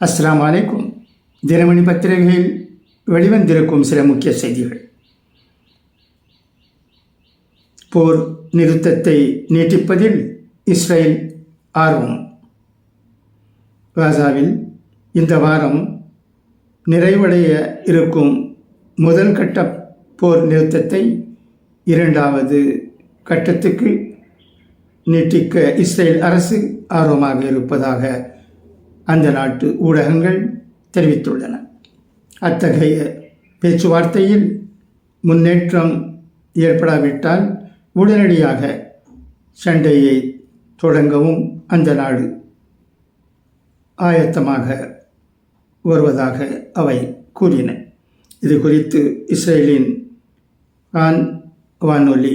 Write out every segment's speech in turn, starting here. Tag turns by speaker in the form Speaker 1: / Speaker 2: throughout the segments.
Speaker 1: அஸ்லாம் வலைக்கும் தினமணி பத்திரிகையில் வெளிவந்திருக்கும் சில முக்கிய செய்திகள். போர் நிறுத்தத்தை நீட்டிப்பதில் இஸ்ரேல் ஆர்வம். காசாவில் இந்த வாரம் நிறைவடைய இருக்கும் முதல் கட்ட போர் நிறுத்தத்தை இரண்டாவது கட்டத்துக்கு நீட்டிக்க இஸ்ரேல் அரசு ஆர்வமாக இருப்பதாக அந்த நாட்டு ஊடகங்கள் தெரிவித்துள்ளன. அத்தகைய பேச்சுவார்த்தையில் முன்னேற்றம் ஏற்படாவிட்டால் உடனடியாக சண்டையை தொடங்கவும் அந்த நாடு ஆயத்தமாக வருவதாக அவை கூறின. இது குறித்து இஸ்ரேலின் ஆன் வானொலி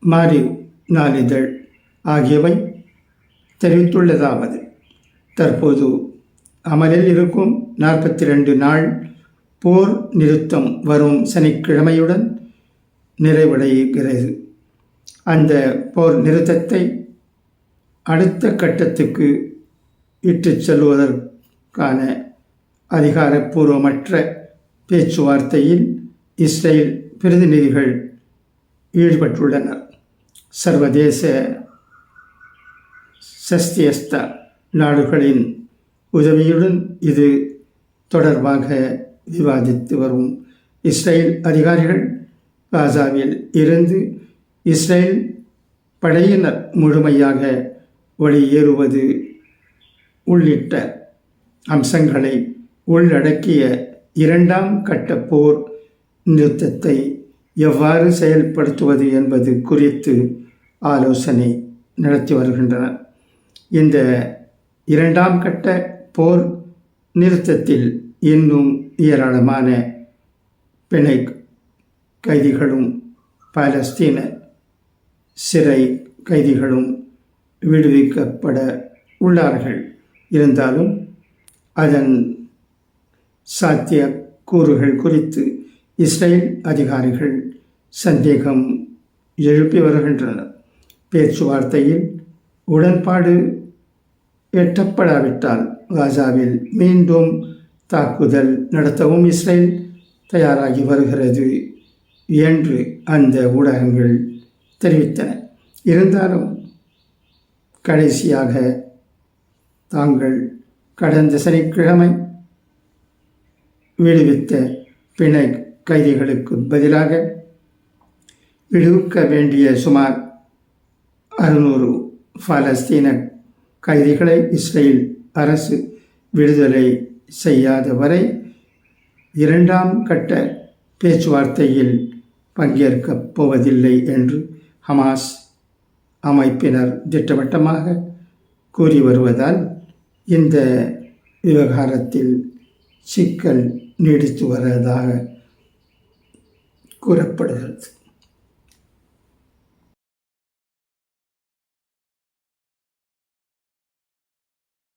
Speaker 1: மாரி நாளிதழ் ஆகியவை தெரிவித்துள்ளதாவது. தற்போது அமலில் இருக்கும் நாற்பத்தி ரெண்டு நாள் போர் நிறுத்தம் வரும் சனிக்கிழமையுடன் நிறைவடைகிறது. அந்த போர் நிறுத்தத்தை அடுத்த கட்டத்துக்கு இட்டுச் செல்வதற்கான அதிகாரப்பூர்வமற்ற பேச்சுவார்த்தையில் இஸ்ரேல் பிரதிநிதிகள் ஈடுபட்டுள்ளனர். சர்வதேச சஸ்தியஸ்தா நாடுகளின் உதவியுடன் இது தொடர்பாக விவாதித்து வரும் இஸ்ரேல் அதிகாரிகள் காசாவில் இருந்து இஸ்ரேல் படையினர் முழுமையாக வெளியேறுவது உள்ளிட்ட அம்சங்களை உள்ளடக்கிய இரண்டாம் கட்ட போர் நிறுத்தத்தை எவ்வாறு செயல்படுத்துவது என்பது குறித்து ஆலோசனை நடத்தி வருகின்றனர். இந்த இரண்டாம் கட்ட போர் நிறுத்தத்தில் இன்னும் ஏராளமான பிணை கைதிகளும் பாலஸ்தீன சிறை கைதிகளும் விடுவிக்கப்பட உள்ளார்கள். இருந்தாலும் அதன் சாத்திய கூறுகள் குறித்து இஸ்ரேல் அதிகாரிகள் சந்தேகம் எழுப்பி வருகின்றனர். பேச்சுவார்த்தையில் உடன்பாடு எட்டப்படாவிட்டால் காசாவில் மீண்டும் தாக்குதல் நடத்தவும் இஸ்ரேல் தயாராகி வருகிறது என்று அந்த ஊடகங்கள் தெரிவித்தன. இருந்தாலும் கடைசியாக தாங்கள் கடந்த சனிக்கிழமை விடுவித்த பிணை கைதிகளுக்கு பதிலாக விடுவிக்க வேண்டிய சுமார் அறுநூறு பாலஸ்தீன கைதிகளை இஸ்ரேல் அரசு விடுதலை செய்யாத வரை இரண்டாம் கட்ட பேச்சுவார்த்தையில் பங்கேற்கப் போவதில்லை என்று ஹமாஸ் அமைப்பினர் திட்டவட்டமாக கூறி வருவதால் இந்த விவகாரத்தில் சிக்கல் நீடித்து வருவதாக கூறப்படுகிறது.